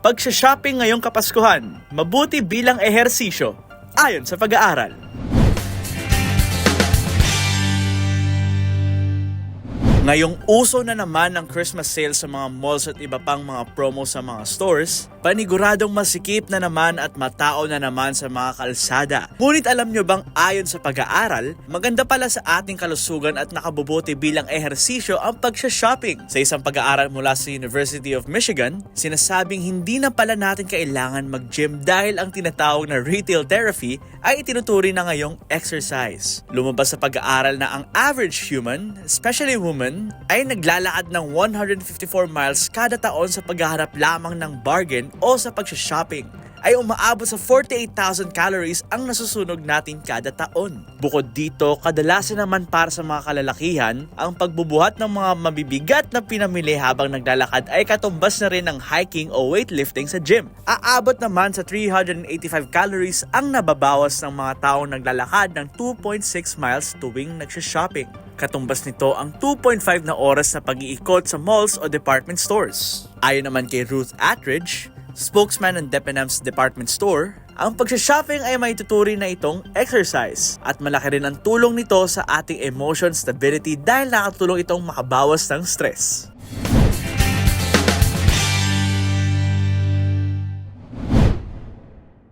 Pagsha-shopping ngayong Kapaskuhan, mabuti bilang ehersisyo, ayon sa pag-aaral. Ngayong uso na naman ang Christmas sale sa mga malls at iba pang mga promo sa mga stores, paniguradong masikip na naman at matao na naman sa mga kalsada. Ngunit alam nyo bang ayon sa pag-aaral, maganda pala sa ating kalusugan at nakabubuti bilang ehersisyo ang pagsha-shopping. Sa isang pag-aaral mula sa University of Michigan, sinasabing hindi na pala natin kailangan mag-gym dahil ang tinatawag na retail therapy ay itinuturi na ngayong exercise. Lumabas sa pag-aaral na ang average human, especially women, ay naglalakad ng 154 miles kada taon sa paghaharap lamang ng bargain o sa pagsha-shopping ay umaabot sa 48,000 calories ang nasusunog natin kada taon. Bukod dito, kadalasan naman para sa mga kalalakihan, ang pagbubuhat ng mga mabibigat na pinamili habang naglalakad ay katumbas na rin ng hiking o weightlifting sa gym. Aabot naman sa 385 calories ang nababawas ng mga taong naglalakad ng 2.6 miles tuwing nagsha-shopping. Katumbas nito ang 2.5 na oras sa pag-iikot sa malls o department stores. Ayon naman kay Ruth Attridge, spokesman ng Debenhams Department Store, ang pagsha-shopping ay may tuturi na itong exercise at malaki rin ang tulong nito sa ating emotion stability dahil nakatulong itong makabawas ng stress.